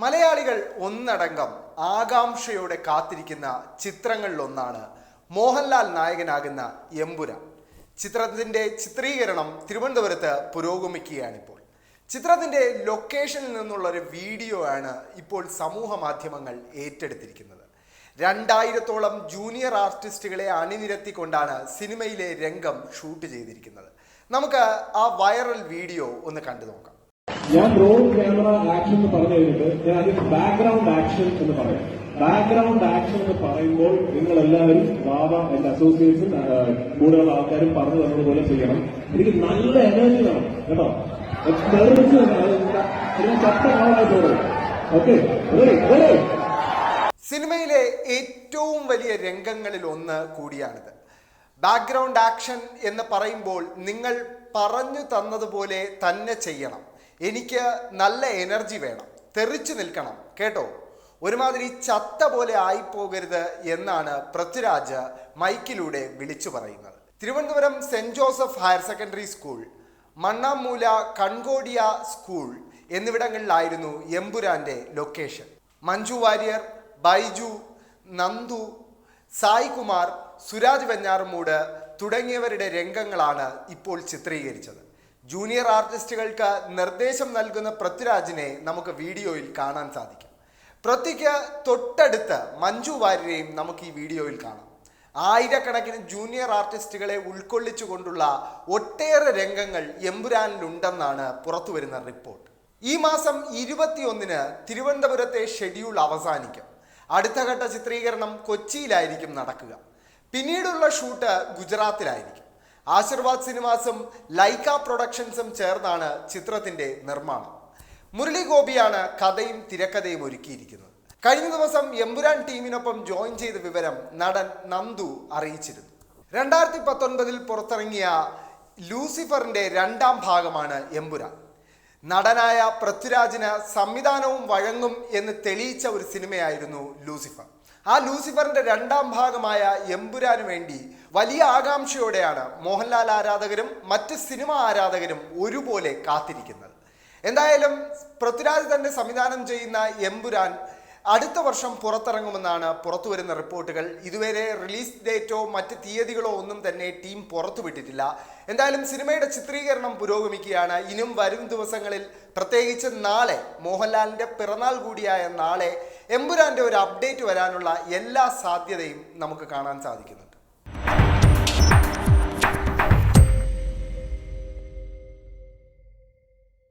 മലയാളികൾ ഒന്നടങ്കം ആകാംക്ഷയോടെ കാത്തിരിക്കുന്ന ചിത്രങ്ങളിലൊന്നാണ് മോഹൻലാൽ നായകനാകുന്ന എമ്പുരാൻ. ചിത്രത്തിന്റെ ചിത്രീകരണം തിരുവനന്തപുരത്ത് പുരോഗമിക്കുകയാണിപ്പോൾ. ചിത്രത്തിന്റെ ലൊക്കേഷനിൽ നിന്നുള്ള ഒരു വീഡിയോ ആണ് ഇപ്പോൾ സമൂഹ മാധ്യമങ്ങൾ ഏറ്റെടുത്തിരിക്കുന്നത്. രണ്ടായിരത്തോളം ജൂനിയർ ആർട്ടിസ്റ്റുകളെ അണിനിരത്തിക്കൊണ്ടാണ് സിനിമയിലെ രംഗം ഷൂട്ട് ചെയ്തിരിക്കുന്നത്. നമുക്ക് ആ വൈറൽ വീഡിയോ ഒന്ന് കണ്ടു നോക്കാം ഞാൻ റോൾ ക്യാമറ ആക്ഷൻ എന്ന് പറഞ്ഞു കഴിഞ്ഞിട്ട് ഞാൻ അതിന് ബാക്ക്ഗ്രൗണ്ട് ആക്ഷൻ എന്ന് പറയാം. ബാക്ക്ഗ്രൗണ്ട് ആക്ഷൻ എന്ന് പറയുമ്പോൾ നിങ്ങൾ എല്ലാവരും ബാബ എന്റെ അസോസിയേറ്റ്സും കൂടെയുള്ള ആൾക്കാരും പറഞ്ഞു തന്നതുപോലെ ചെയ്യണം. എനിക്ക് നല്ല എനർജി വേണം കേട്ടോ? ഓക്കെ സിനിമയിലെ ഏറ്റവും വലിയ രംഗങ്ങളിൽ ഒന്ന് കൂടിയാണിത്. ബാക്ക്ഗ്രൗണ്ട് ആക്ഷൻ എന്ന് പറയുമ്പോൾ നിങ്ങൾ പറഞ്ഞു തന്നതുപോലെ തന്നെ ചെയ്യണം. എനിക്ക് നല്ല എനർജി വേണം. തെറിച്ചു നിൽക്കണം കേട്ടോ? ഒരുമാതിരി ചത്ത പോലെ ആയിപ്പോകരുത് എന്നാണ് പൃഥ്വിരാജ് മൈക്കിലൂടെ വിളിച്ചു പറയുന്നത്. Thiruvananthapuram saint Joseph higher secondary school Mannamoola Concordia school എന്നിവിടങ്ങളിലായിരുന്നു എമ്പുരാന്റെ ലൊക്കേഷൻ. മഞ്ജു വാര്യർ ബൈജു നന്ദു സായ് കുമാർ സുരാജ് വെഞ്ഞാറുമൂട് തുടങ്ങിയവരുടെ രംഗങ്ങളാണ് ഇപ്പോൾ ചിത്രീകരിച്ചത്. ജൂനിയർ ആർട്ടിസ്റ്റുകൾക്ക് നിർദ്ദേശം നൽകുന്ന പൃഥ്വിരാജിനെ നമുക്ക് വീഡിയോയിൽ കാണാൻ സാധിക്കും. പൃഥ്വിക്ക് തൊട്ടടുത്ത് മഞ്ജു വാര്യരെയും നമുക്ക് ഈ വീഡിയോയിൽ കാണാം. ആയിരക്കണക്കിന് ജൂനിയർ ആർട്ടിസ്റ്റുകളെ ഉൾക്കൊള്ളിച്ചുകൊണ്ടുള്ള ഒട്ടേറെ രംഗങ്ങൾ എമ്പുരാനിലുണ്ടെന്നാണ് പുറത്തുവരുന്ന റിപ്പോർട്ട്. ഈ മാസം ഇരുപത്തിയൊന്നിന് തിരുവനന്തപുരത്തെ ഷെഡ്യൂൾ അവസാനിക്കും. അടുത്ത ഘട്ട ചിത്രീകരണം കൊച്ചിയിലായിരിക്കും നടക്കുക. പിന്നീടുള്ള ഷൂട്ട് ഗുജറാത്തിലായിരിക്കും. ആശീർവാദ് സിനിമാസും ലൈക്ക പ്രൊഡക്ഷൻസും ചേർന്നാണ് ചിത്രത്തിന്റെ നിർമ്മാണം. മുരളി ഗോപിയാണ് കഥയും തിരക്കഥയും ഒരുക്കിയിരിക്കുന്നത്. കഴിഞ്ഞ ദിവസം എമ്പുരാൻ ടീമിനൊപ്പം ജോയിൻ ചെയ്ത വിവരം നടൻ നന്ദു അറിയിച്ചിരുന്നു. രണ്ടായിരത്തി പത്തൊൻപതിൽ പുറത്തിറങ്ങിയ ലൂസിഫറിന്റെ രണ്ടാം ഭാഗമാണ് എമ്പുരാൻ. നടനായ പൃഥ്വിരാജിന് സംവിധാനവും വഴങ്ങും എന്ന് തെളിയിച്ച ഒരു സിനിമയായിരുന്നു ലൂസിഫർ. ആ ലൂസിഫറിന്റെ രണ്ടാം ഭാഗമായ എമ്പുരാന് വേണ്ടി വലിയ ആകാംക്ഷയോടെയാണ് മോഹൻലാൽ ആരാധകരും മറ്റ് സിനിമ ആരാധകരും ഒരുപോലെ കാത്തിരിക്കുന്നത്. എന്തായാലും പൃഥ്വിരാജ് തന്നെ സംവിധാനം ചെയ്യുന്ന എമ്പുരാൻ അടുത്ത വർഷം പുറത്തിറങ്ങുമെന്നാണ് പുറത്തു വരുന്ന റിപ്പോർട്ടുകൾ. ഇതുവരെ റിലീസ് ഡേറ്റോ മറ്റ് തീയതികളോ ഒന്നും തന്നെ ടീം പുറത്തുവിട്ടിട്ടില്ല എന്തായാലും സിനിമയുടെ ചിത്രീകരണം പുരോഗമിക്കുകയാണ്. ഇനിയും വരും ദിവസങ്ങളിൽ പ്രത്യേകിച്ച് നാളെ മോഹൻലാലിന്റെ പിറന്നാൾ കൂടിയായ നാളെ എമ്പുരാന്റെ ഒരു അപ്ഡേറ്റ് വരാനുള്ള എല്ലാ സാധ്യതയും നമുക്ക് കാണാൻ സാധിക്കുന്നു.